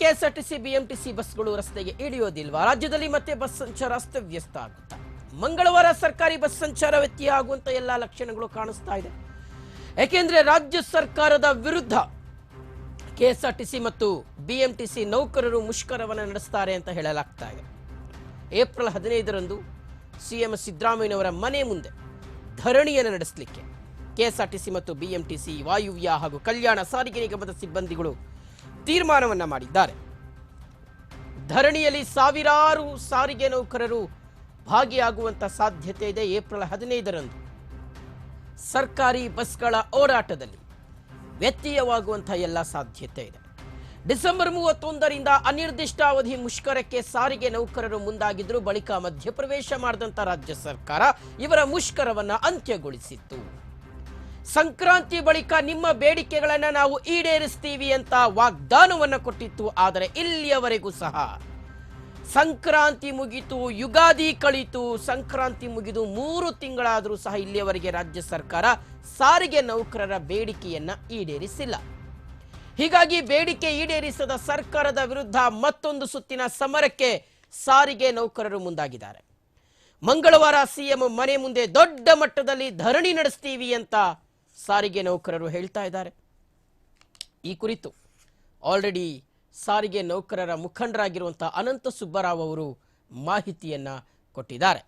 KSRTC, BMTC ಬಸ್ಗಳು ರಸ್ತೆಗೆ ಇಳಿಯೋದಿಲ್ವಾ? ರಾಜ್ಯದಲ್ಲಿ ಮತ್ತೆ ಬಸ್ ಸಂಚಾರ ಅಸ್ತವ್ಯಸ್ತ ಆಗುತ್ತಾ ಮಂಗಳವಾರ ಸರ್ಕಾರಿ ಬಸ್ ಸಂಚಾರ ವ್ಯತ್ಯಯ ಆಗುವಂತ ಎಲ್ಲಾ ಲಕ್ಷಣಗಳು ಕಾಣಿಸ್ತಾ ಇದೆ. ಯಾಕೆಂದ್ರೆ ರಾಜ್ಯ ಸರ್ಕಾರದ ವಿರುದ್ಧ ಕೆಎಸ್ಆರ್ಟಿಸಿ ಮತ್ತು ಬಿಎಂಟಿಸಿ ನೌಕರರು ಮುಷ್ಕರವನ್ನು ನಡೆಸ್ತಾರೆ ಅಂತ ಹೇಳಲಾಗ್ತಾ ಇದೆ. ಏಪ್ರಿಲ್ ಹದಿನೈದರಂದು ಸಿಎಂ ಸಿದ್ದರಾಮಯ್ಯನವರ ಮನೆ ಮುಂದೆ ಧರಣಿಯನ್ನು ನಡೆಸಲಿಕ್ಕೆ ಕೆಎಸ್ಆರ್ಟಿಸಿ ಮತ್ತು ಬಿಎಂಟಿಸಿ ವಾಯುವ್ಯ ಹಾಗೂ ಕಲ್ಯಾಣ ಸಾರಿಗೆ ನಿಗಮದ ಸಿಬ್ಬಂದಿಗಳು ತೀರ್ಮಾನವನ್ನ ಮಾಡಿದ್ದಾರೆ. ಧರಣಿಯಲ್ಲಿ ಸಾವಿರಾರು ಸಾರಿಗೆ ನೌಕರರು ಭಾಗಿಯಾಗುವಂತ ಸಾಧ್ಯತೆ ಇದೆ ಏಪ್ರಿಲ್ ಹದಿನೈದರಂದು. ಸರ್ಕಾರಿ ಬಸ್ಗಳ ಓಡಾಟದಲ್ಲಿ ವ್ಯತ್ಯಯವಾಗುವಂತಹ ಎಲ್ಲ ಸಾಧ್ಯತೆ ಇದೆ. ಡಿಸೆಂಬರ್ ಮೂವತ್ತೊಂದರಿಂದ ಅನಿರ್ದಿಷ್ಟಾವಧಿ ಮುಷ್ಕರಕ್ಕೆ ಸಾರಿಗೆ ನೌಕರರು ಮುಂದಾಗಿದ್ರು, ಬಳಿಕ ಮಧ್ಯಪ್ರವೇಶ ಮಾಡಿದಂತ ರಾಜ್ಯ ಸರ್ಕಾರ ಇವರ ಮುಷ್ಕರವನ್ನ ಅಂತ್ಯಗೊಳಿಸಿತ್ತು. ಸಂಕ್ರಾಂತಿ ಬಳಿಕ ನಿಮ್ಮ ಬೇಡಿಕೆಗಳನ್ನು ನಾವು ಈಡೇರಿಸ್ತೀವಿ ಅಂತ ವಾಗ್ದಾನವನ್ನು ಕೊಟ್ಟಿತ್ತು, ಆದರೆ ಇಲ್ಲಿಯವರೆಗೂ ಸಹ. ಸಂಕ್ರಾಂತಿ ಮುಗಿತು, ಯುಗಾದಿ ಕಳಿತು, ಸಂಕ್ರಾಂತಿ ಮುಗಿದು ಮೂರು ತಿಂಗಳಾದರೂ ಸಹ ಇಲ್ಲಿಯವರೆಗೆ ರಾಜ್ಯ ಸರ್ಕಾರ ಸಾರಿಗೆ ನೌಕರರ ಬೇಡಿಕೆಯನ್ನ ಈಡೇರಿಸಿಲ್ಲ. ಹೀಗಾಗಿ ಬೇಡಿಕೆ ಈಡೇರಿಸದ ಸರ್ಕಾರದ ವಿರುದ್ಧ ಮತ್ತೊಂದು ಸುತ್ತಿನ ಸಮರಕ್ಕೆ ಸಾರಿಗೆ ನೌಕರರು ಮುಂದಾಗಿದ್ದಾರೆ. ಮಂಗಳವಾರ ಸಿಎಂ ಮನೆ ಮುಂದೆ ದೊಡ್ಡ ಮಟ್ಟದಲ್ಲಿ ಧರಣಿ ನಡೆಸ್ತೀವಿ ಅಂತ ಸಾರಿಗೆ ನೌಕರರು ಹೇಳ್ತಾ ಇದ್ದಾರೆ. ಈ ಕುರಿತು ಆಲ್ರೆಡಿ ಸಾರಿಗೆ ನೌಕರರ ಮುಖಂಡರಾಗಿರುವಂತಹ ಅನಂತ ಸುಬ್ಬರಾವ್ ಅವರು ಮಾಹಿತಿಯನ್ನ ಕೊಟ್ಟಿದ್ದಾರೆ.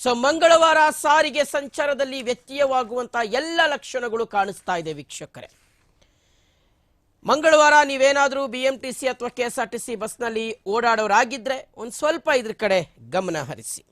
ಸೊ ಮಂಗಳವಾರ ಸಾರಿಗೆ ಸಂಚಾರದಲ್ಲಿ ವ್ಯತ್ಯಯವಾಗುವಂತಹ ಎಲ್ಲ ಲಕ್ಷಣಗಳು ಕಾಣಿಸ್ತಾ ಇದೆ ವೀಕ್ಷಕರೇ. ಮಂಗಳವಾರ ನೀವೇನಾದರೂ ಬಿ ಎಂ ಟಿ ಸಿ ಅಥವಾ K S R T C ಬಸ್ನಲ್ಲಿ ಓಡಾಡೋರಾಗಿದ್ರೆ ಒಂದು ಸ್ವಲ್ಪ ಇದ್ರ ಕಡೆ ಗಮನ ಹರಿಸಿ.